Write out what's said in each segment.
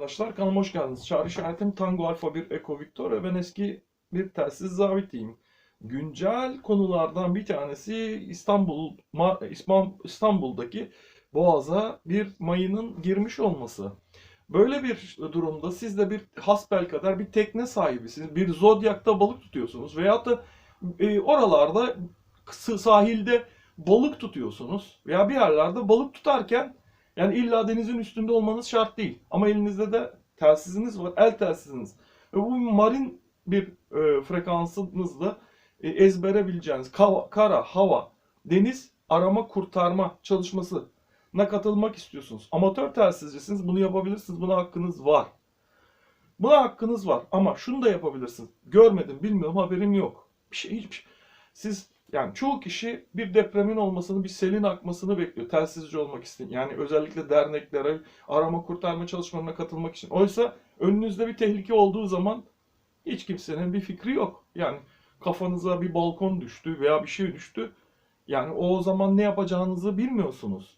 arkadaşlar kanalıma hoş geldiniz. Çağrı işaretim Tango Alfa 1 Eko Victor ve ben eski bir telsiz zabitiyim. Güncel konulardan bir tanesi İstanbul İstanbul'daki Boğaz'a bir mayının girmiş olması. Böyle bir durumda siz de bir hasbelkader bir tekne sahibisiniz. Bir zodyakta balık tutuyorsunuz veyahut da e, oralarda sahilde balık tutuyorsunuz veya bir yerlerde balık tutarken yani illa denizin üstünde olmanız şart değil. Ama elinizde de telsiziniz var, el telsiziniz. Ve bu marin bir e, frekansınızda e, ezbere kava- kara, hava, deniz arama kurtarma çalışmasına katılmak istiyorsunuz. Amatör telsizcisiniz, bunu yapabilirsiniz, buna hakkınız var. Buna hakkınız var ama şunu da yapabilirsiniz. Görmedim, bilmiyorum, haberim yok. Bir şey, hiçbir şey. Siz yani çoğu kişi bir depremin olmasını, bir selin akmasını bekliyor. Telsizci olmak için. Yani özellikle derneklere, arama kurtarma çalışmalarına katılmak için. Oysa önünüzde bir tehlike olduğu zaman hiç kimsenin bir fikri yok. Yani kafanıza bir balkon düştü veya bir şey düştü. Yani o zaman ne yapacağınızı bilmiyorsunuz.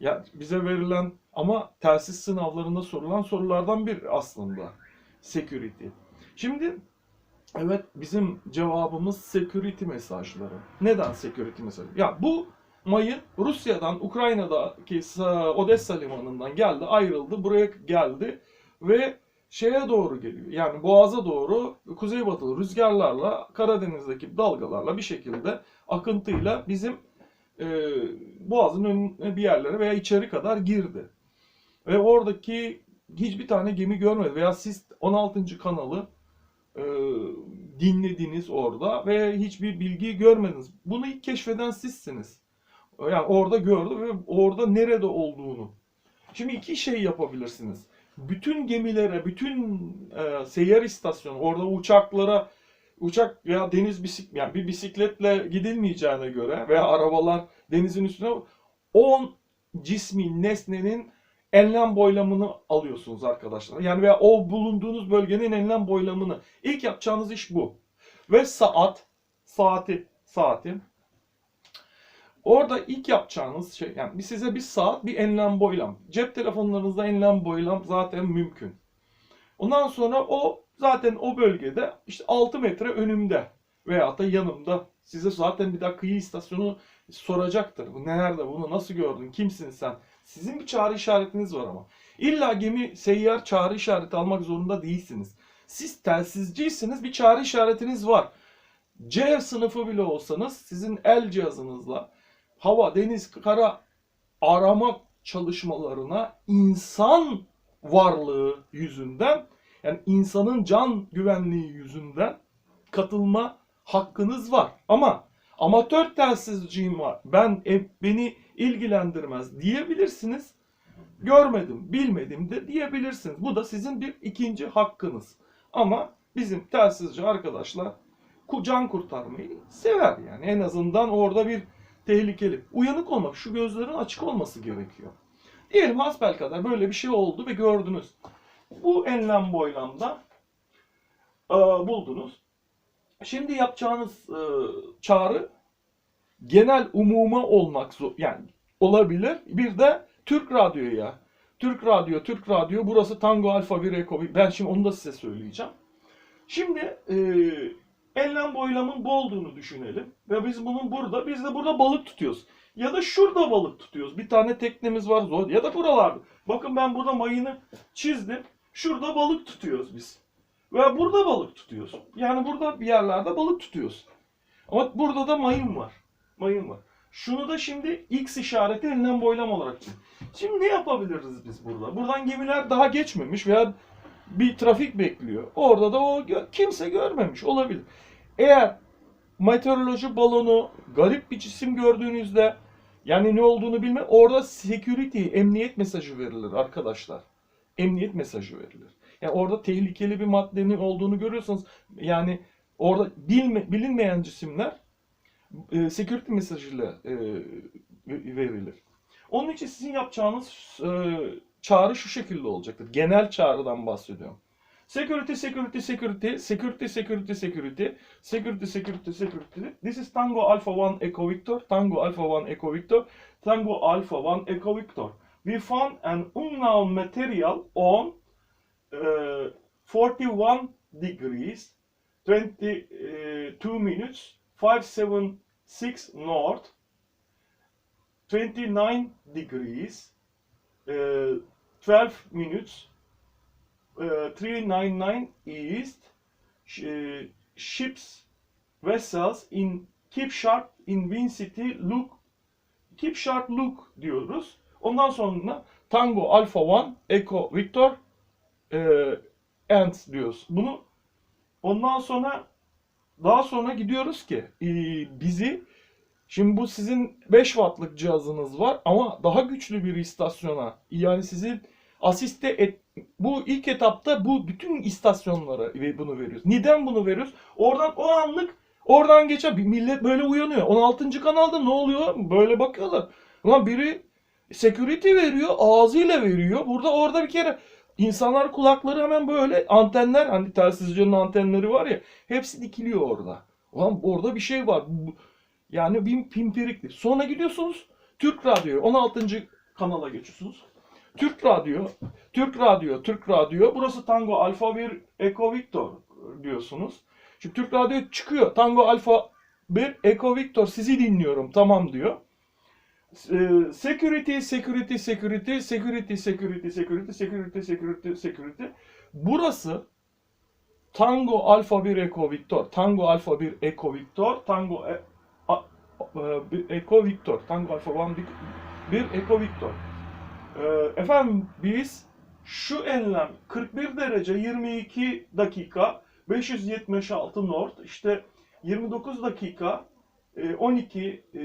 Ya bize verilen ama telsiz sınavlarında sorulan sorulardan bir aslında security. Şimdi Evet bizim cevabımız security mesajları. Neden security mesajı? Ya bu mayın Rusya'dan Ukrayna'daki Sa- Odessa limanından geldi, ayrıldı, buraya geldi ve şeye doğru geliyor. Yani boğaza doğru kuzeybatılı rüzgarlarla Karadeniz'deki dalgalarla bir şekilde akıntıyla bizim e, boğazın önüne bir yerlere veya içeri kadar girdi. Ve oradaki hiçbir tane gemi görmedi veya siz 16. kanalı e, dinlediniz orada ve hiçbir bilgi görmediniz. Bunu ilk keşfeden sizsiniz. Yani orada gördü ve orada nerede olduğunu. Şimdi iki şey yapabilirsiniz. Bütün gemilere, bütün e, seyyar istasyonu, orada uçaklara, uçak veya deniz bisiklet, yani bir bisikletle gidilmeyeceğine göre veya arabalar denizin üstüne 10 cismin, nesnenin enlem boylamını alıyorsunuz arkadaşlar. Yani veya o bulunduğunuz bölgenin enlem boylamını. İlk yapacağınız iş bu. Ve saat, saati, saati. Orada ilk yapacağınız şey, yani size bir saat, bir enlem boylam. Cep telefonlarınızda enlem boylam zaten mümkün. Ondan sonra o zaten o bölgede işte 6 metre önümde veya da yanımda. Size zaten bir daha kıyı istasyonu soracaktır. Bu nerede bunu nasıl gördün? Kimsin sen? Sizin bir çağrı işaretiniz var ama. İlla gemi seyyar çağrı işareti almak zorunda değilsiniz. Siz telsizciyseniz bir çağrı işaretiniz var. C sınıfı bile olsanız sizin el cihazınızla hava, deniz, kara arama çalışmalarına insan varlığı yüzünden yani insanın can güvenliği yüzünden katılma hakkınız var. Ama amatör telsizciyim var. Ben e, beni ilgilendirmez diyebilirsiniz. Görmedim, bilmedim de diyebilirsiniz. Bu da sizin bir ikinci hakkınız. Ama bizim telsizci arkadaşlar can kurtarmayı sever yani. En azından orada bir tehlikeli. Uyanık olmak, şu gözlerin açık olması gerekiyor. Diyelim hasbelkader böyle bir şey oldu ve gördünüz. Bu enlem boylamda e, buldunuz. Şimdi yapacağınız e, çağrı genel umuma olmak zor yani olabilir. Bir de Türk radyoya. Türk radyo, Türk radyo burası Tango Alfa 1 Eko. bir- Ben şimdi onu da size söyleyeceğim. Şimdi e, enlem boylamın bu olduğunu düşünelim. Ve biz bunun burada, biz de burada balık tutuyoruz. Ya da şurada balık tutuyoruz. Bir tane teknemiz var zor. Ya da buralarda. Bakın ben burada mayını çizdim. Şurada balık tutuyoruz biz. Ve burada balık tutuyoruz. Yani burada bir yerlerde balık tutuyoruz. Ama burada da mayın var. Mayın var. Şunu da şimdi X işareti enlem boylam olarak çiz. Şimdi ne yapabiliriz biz burada? Buradan gemiler daha geçmemiş veya bir trafik bekliyor. Orada da o gö- kimse görmemiş olabilir. Eğer meteoroloji balonu garip bir cisim gördüğünüzde yani ne olduğunu bilme orada security emniyet mesajı verilir arkadaşlar. Emniyet mesajı verilir. Yani orada tehlikeli bir maddenin olduğunu görüyorsanız yani orada bilme, bilinmeyen cisimler e, security mesajıyla e, verilir. Onun için sizin yapacağınız e, çağrı şu şekilde olacaktır. Genel çağrıdan bahsediyorum. Security, security, security, security, security, security, security, security, security. This is Tango Alpha 1 Echo Victor, Tango Alpha 1 Echo Victor, Tango Alpha 1 Echo Victor. We found an unknown material on 41 degrees 22 minutes 576 north 29 degrees uh, 12 minutes uh, 399 east uh, ships vessels in keep sharp in wind city look keep sharp look diyoruz. Ondan sonra Tango Alpha 1 Echo Victor e, and diyoruz. Bunu ondan sonra daha sonra gidiyoruz ki e, bizi şimdi bu sizin 5 wattlık cihazınız var ama daha güçlü bir istasyona yani sizin asiste et, bu ilk etapta bu bütün istasyonlara bunu veriyoruz. Neden bunu veriyoruz? Oradan o anlık oradan geçen bir millet böyle uyanıyor. 16. kanalda ne oluyor? Böyle bakıyorlar. Ulan biri security veriyor, ağzıyla veriyor. Burada orada bir kere insanlar kulakları hemen böyle antenler hani telsizcinin antenleri var ya hepsi dikiliyor orada. Ulan orada bir şey var. Yani bir pimpirikli. Sonra gidiyorsunuz Türk Radyo 16. kanala geçiyorsunuz. Türk Radyo, Türk Radyo, Türk Radyo. Burası Tango Alfa 1 Echo Victor diyorsunuz. Şimdi Türk Radyo çıkıyor. Tango Alfa 1 Echo Victor sizi dinliyorum tamam diyor. Ee, security, security, security, security, security, security, security, security, security. Burası Tango Alfa 1 Echo Victor, Tango Alfa 1 Echo Victor, Tango e, e, Victor, Tango Alfa 1 1 Echo Victor. Ee, efendim biz şu enlem 41 derece 22 dakika 576 north işte 29 dakika e, 12 e,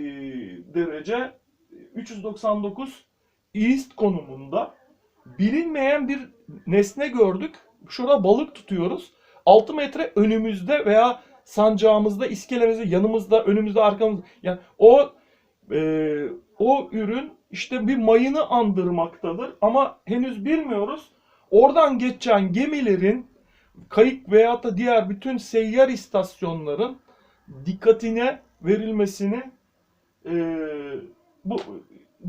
derece 399 east konumunda bilinmeyen bir nesne gördük. Şurada balık tutuyoruz. 6 metre önümüzde veya sancağımızda, iskelemizde, yanımızda, önümüzde, arkamızda. Yani o e, o ürün işte bir mayını andırmaktadır ama henüz bilmiyoruz. Oradan geçen gemilerin kayık veyahut da diğer bütün seyyar istasyonların dikkatine verilmesini e, bu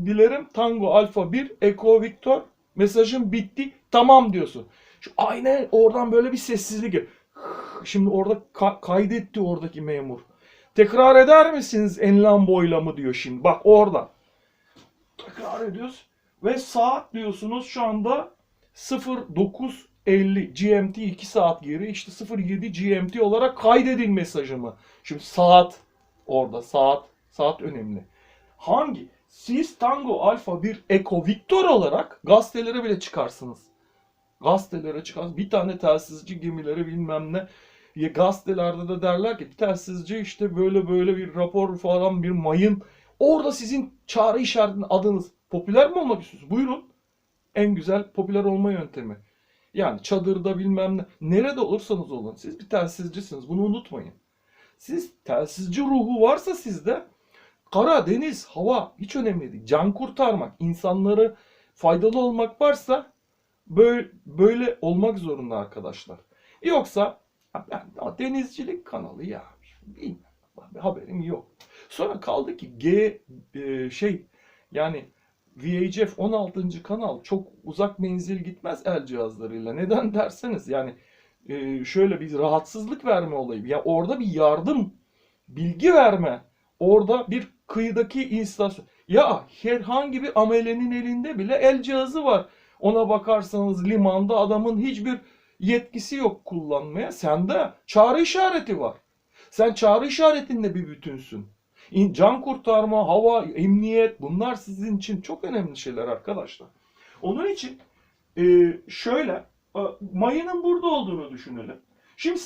dilerim Tango Alfa 1 Echo Victor mesajın bitti tamam diyorsun. Şu aynen oradan böyle bir sessizlik. Şimdi orada ka- kaydetti oradaki memur. Tekrar eder misiniz enlem boylamı diyor şimdi. Bak orada. Tekrar ediyoruz. Ve saat diyorsunuz şu anda 09.50 GMT 2 saat geri işte 07 GMT olarak kaydedin mesajımı. Şimdi saat orada saat saat önemli. Hangi? Siz Tango Alfa 1 Echo Victor olarak gazetelere bile çıkarsınız. Gazetelere çıkarsınız. Bir tane telsizci gemileri bilmem ne. Ya gazetelerde de derler ki telsizci işte böyle böyle bir rapor falan bir mayın. Orada sizin çağrı işaretinin adınız. Popüler mi olmak istiyorsunuz? Buyurun. En güzel popüler olma yöntemi. Yani çadırda bilmem ne. Nerede olursanız olun. Siz bir telsizcisiniz. Bunu unutmayın. Siz telsizci ruhu varsa sizde kara, deniz, hava hiç önemli değil. Can kurtarmak, insanları faydalı olmak varsa böyle, böyle olmak zorunda arkadaşlar. Yoksa ben denizcilik kanalı ya bilmem haberim yok. Sonra kaldı ki G e, şey yani VHF 16. kanal çok uzak menzil gitmez el cihazlarıyla. Neden derseniz yani e, şöyle bir rahatsızlık verme olayı. Ya orada bir yardım, bilgi verme. Orada bir kıyıdaki istasyon. Ya herhangi bir amelenin elinde bile el cihazı var. Ona bakarsanız limanda adamın hiçbir yetkisi yok kullanmaya. Sende çağrı işareti var. Sen çağrı işaretinle bir bütünsün. Can kurtarma, hava, emniyet bunlar sizin için çok önemli şeyler arkadaşlar. Onun için e, şöyle mayının burada olduğunu düşünelim. Şimdi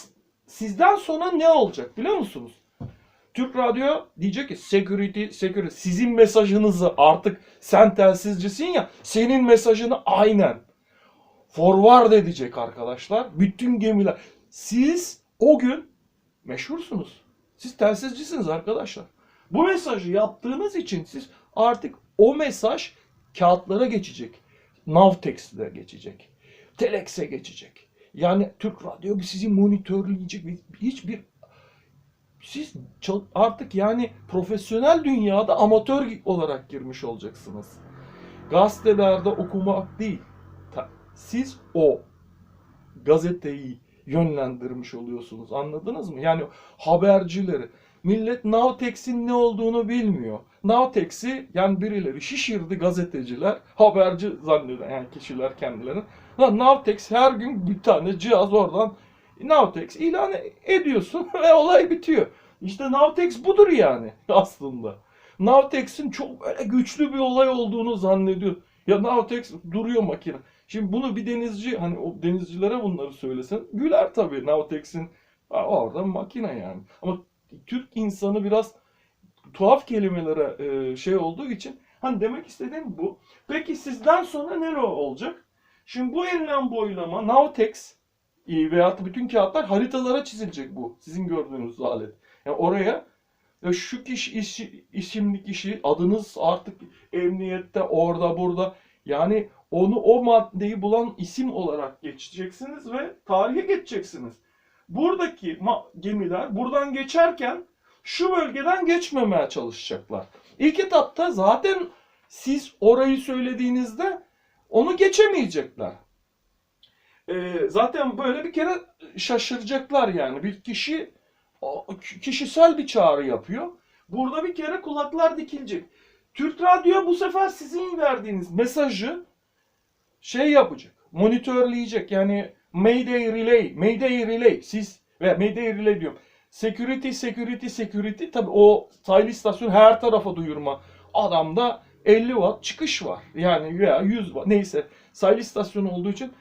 sizden sonra ne olacak biliyor musunuz? Türk Radyo diyecek ki security, security sizin mesajınızı artık sen telsizcisin ya senin mesajını aynen forward edecek arkadaşlar. Bütün gemiler. Siz o gün meşhursunuz. Siz telsizcisiniz arkadaşlar. Bu mesajı yaptığınız için siz artık o mesaj kağıtlara geçecek. Navtex'e geçecek. Telex'e geçecek. Yani Türk Radyo sizi monitörleyecek. Hiçbir siz artık yani profesyonel dünyada amatör olarak girmiş olacaksınız. Gazetelerde okumak değil. Siz o. gazeteyi yönlendirmiş oluyorsunuz. Anladınız mı? Yani habercileri. Millet Navtex'in ne olduğunu bilmiyor. Navtex'i yani birileri şişirdi gazeteciler, haberci zanneden yani kişiler kendilerini. Lan Navtex her gün bir tane cihaz oradan Navtex ilan ediyorsun ve olay bitiyor. İşte Navtex budur yani aslında. Navtex'in çok böyle güçlü bir olay olduğunu zannediyor. Ya Navtex duruyor makine. Şimdi bunu bir denizci hani o denizcilere bunları söylesen güler tabii Navtex'in "Aa, orada makine yani. Ama Türk insanı biraz tuhaf kelimelere e, şey olduğu için hani demek istediğim bu. Peki sizden sonra ne olacak? Şimdi bu enlem boylama Navtex e, veya bütün kağıtlar haritalara çizilecek bu. Sizin gördüğünüz alet. Yani oraya ya şu kişi işi, isimli kişi adınız artık emniyette orada burada yani onu o maddeyi bulan isim olarak geçeceksiniz ve tarihe geçeceksiniz. Buradaki gemiler buradan geçerken şu bölgeden geçmemeye çalışacaklar. İlk etapta zaten siz orayı söylediğinizde onu geçemeyecekler. Ee, zaten böyle bir kere şaşıracaklar yani. Bir kişi kişisel bir çağrı yapıyor. Burada bir kere kulaklar dikilecek. Türk Radyo bu sefer sizin verdiğiniz mesajı şey yapacak. Monitörleyecek. Yani Mayday Relay, Mayday Relay siz ve Mayday Relay diyorum. Security, security, security. Tabi o sayılı istasyon her tarafa duyurma. Adamda 50 watt çıkış var. Yani veya 100 watt neyse. Sayılı istasyon olduğu için e,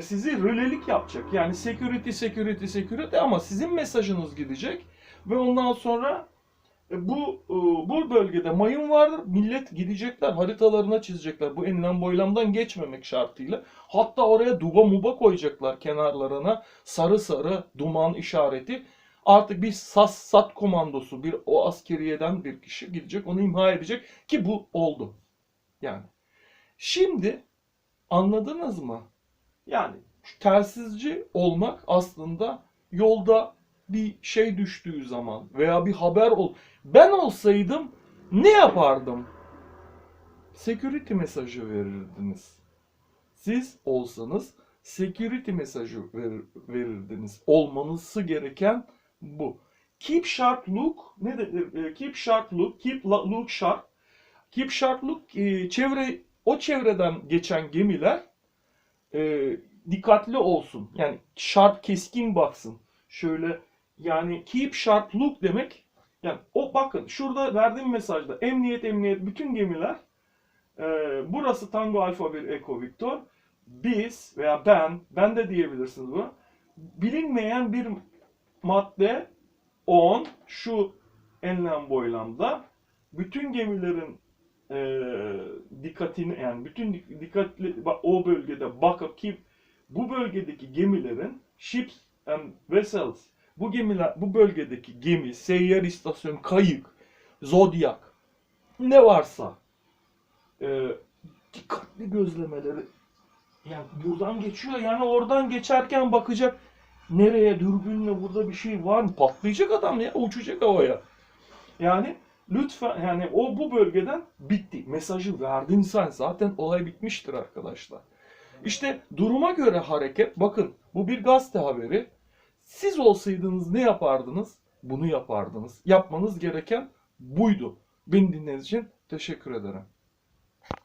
sizi rölelik yapacak. Yani security, security, security ama sizin mesajınız gidecek ve ondan sonra e, bu e, bu bölgede mayın vardır. Millet gidecekler, haritalarına çizecekler. Bu enlem boylamdan geçmemek şartıyla. Hatta oraya duba muba koyacaklar kenarlarına. Sarı sarı duman işareti. Artık bir SAS SAT komandosu, bir o askeriyeden bir kişi gidecek, onu imha edecek ki bu oldu. Yani. Şimdi anladınız mı? Yani telsizci olmak aslında yolda bir şey düştüğü zaman veya bir haber ol. Ben olsaydım ne yapardım? Security mesajı verirdiniz. Siz olsanız security mesajı verir- verirdiniz. Olmanızı gereken bu. Keep sharp look ne de e, keep sharp look, keep look sharp. Keep sharp look e, çevre o çevreden geçen gemiler e, dikkatli olsun. Yani sharp keskin baksın. Şöyle yani keep sharp look demek yani o bakın şurada verdiğim mesajda emniyet emniyet bütün gemiler e, burası Tango Alfa 1 Echo Victor biz veya ben ben de diyebilirsiniz bunu bilinmeyen bir madde 10 şu enlem boylamda bütün gemilerin e, dikkatini yani bütün dik- dikkatli o bölgede bakıp ki bu bölgedeki gemilerin ships and vessels bu gemiler bu bölgedeki gemi, seyyar istasyon, kayık, zodyak ne varsa e, dikkatli gözlemeleri yani buradan geçiyor yani oradan geçerken bakacak nereye dürbünle burada bir şey var mı? Patlayacak adam ya uçacak havaya. Yani lütfen yani o bu bölgeden bitti. Mesajı verdin sen zaten olay bitmiştir arkadaşlar. İşte duruma göre hareket bakın bu bir gazete haberi. Siz olsaydınız ne yapardınız? Bunu yapardınız. Yapmanız gereken buydu. Beni dinlediğiniz için teşekkür ederim.